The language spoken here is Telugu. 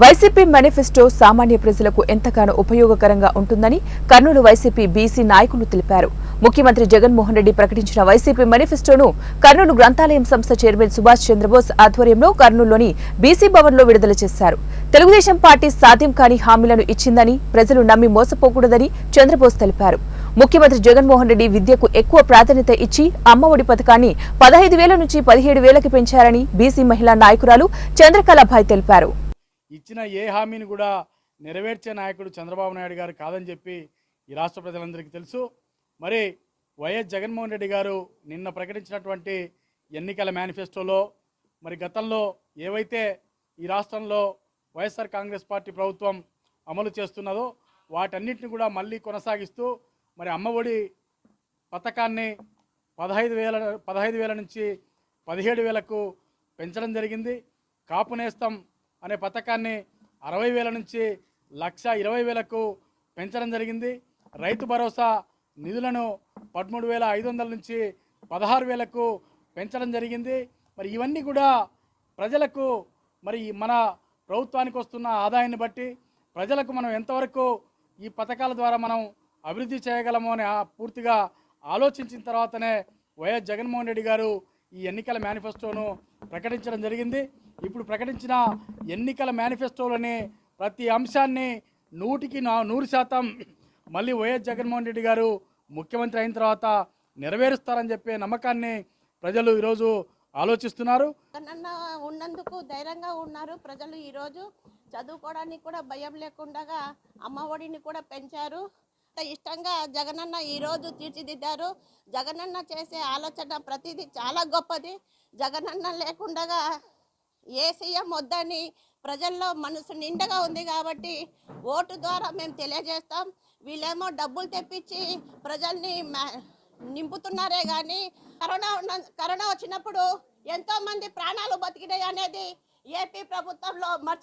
వైసీపీ మేనిఫెస్టో సామాన్య ప్రజలకు ఎంతగానో ఉపయోగకరంగా ఉంటుందని కర్నూలు వైసీపీ బీసీ నాయకులు తెలిపారు. ముఖ్యమంత్రి జగన్మోహన్ రెడ్డి ప్రకటించిన వైసీపీ మేనిఫెస్టోను కర్నూలు గ్రంథాలయం సంస్థ చైర్మన్ సుభాష్ చంద్రబోస్ ఆధ్వర్యంలో కర్నూలులోని బీసీ భవన్లో విడుదల చేశారు. తెలుగుదేశం పార్టీ సాధ్యం కాని హామీలను ఇచ్చిందని ప్రజలు నమ్మి మోసపోకూడదని చంద్రబోస్ తెలిపారు. ముఖ్యమంత్రి జగన్మోహన్ రెడ్డి విద్యకు ఎక్కువ ప్రాధాన్యత ఇచ్చి అమ్మఒడి పథకాన్ని పదహైదు వేల నుంచి పదిహేడు వేలకు పెంచారని బీసీ మహిళా నాయకురాలు చంద్రకళాభాయ్ తెలిపారు. ఇచ్చిన ఏ హామీని కూడా నెరవేర్చే నాయకుడు చంద్రబాబు నాయుడు గారు కాదని చెప్పి ఈ రాష్ట్ర ప్రజలందరికీ తెలుసు. మరి వైఎస్ జగన్మోహన్ రెడ్డి గారు నిన్న ప్రకటించినటువంటి ఎన్నికల మేనిఫెస్టోలో మరి గతంలో ఏవైతే ఈ రాష్ట్రంలో వైఎస్ఆర్ కాంగ్రెస్ పార్టీ ప్రభుత్వం అమలు చేస్తున్నదో వాటన్నిటిని కూడా మళ్ళీ కొనసాగిస్తూ మరి అమ్మఒడి పథకాన్ని పదహైదు వేల పదహైదు వేల నుంచి పదిహేడు వేలకు పెంచడం జరిగింది. కాపు నేస్తం అనే పథకాన్ని అరవై వేల నుంచి లక్ష ఇరవై వేలకు పెంచడం జరిగింది. రైతు భరోసా నిధులను పదమూడు వేల ఐదు వందల నుంచి పదహారు వేలకు పెంచడం జరిగింది. మరి ఇవన్నీ కూడా ప్రజలకు మరి మన ప్రభుత్వానికి వస్తున్న ఆదాయాన్ని బట్టి ప్రజలకు మనం ఎంతవరకు ఈ పథకాల ద్వారా మనం అభివృద్ధి చేయగలమో అని ఆ- పూర్తిగా ఆలోచించిన తర్వాతనే వైఎస్ జగన్మోహన్ రెడ్డి గారు ఈ ఎన్నికల మేనిఫెస్టోను ప్రకటించడం జరిగింది. ఇప్పుడు ప్రకటించిన ఎన్నికల మేనిఫెస్టోలోని ప్రతి అంశాన్ని నూటికి నా నూరు శాతం మళ్ళీ వైఎస్ జగన్మోహన్ రెడ్డి గారు ముఖ్యమంత్రి అయిన తర్వాత నెరవేరుస్తారని చెప్పే నమ్మకాన్ని ప్రజలు ఈరోజు ఆలోచిస్తున్నారు. జగనన్న ఉన్నందుకు ధైర్యంగా ఉన్నారు ప్రజలు ఈరోజు. చదువుకోవడానికి కూడా భయం లేకుండా అమ్మ ఒడిని కూడా పెంచారు. ఇష్టంగా జగనన్న ఈరోజు తీర్చిదిద్దారు. జగనన్న చేసే ఆలోచన ప్రతిదీ చాలా గొప్పది. జగనన్న లేకుండా ఏ సీఎం వద్దని ప్రజల్లో మనసు నిండగా ఉంది కాబట్టి ఓటు ద్వారా మేము తెలియజేస్తాం. వీళ్ళేమో డబ్బులు తెప్పించి ప్రజల్ని నింపుతున్నారే కానీ కరోనా ఉన్న కరోనా వచ్చినప్పుడు ఎంతోమంది ప్రాణాలు బతికినాయి అనేది ఏపీ ప్రభుత్వంలో మర్చి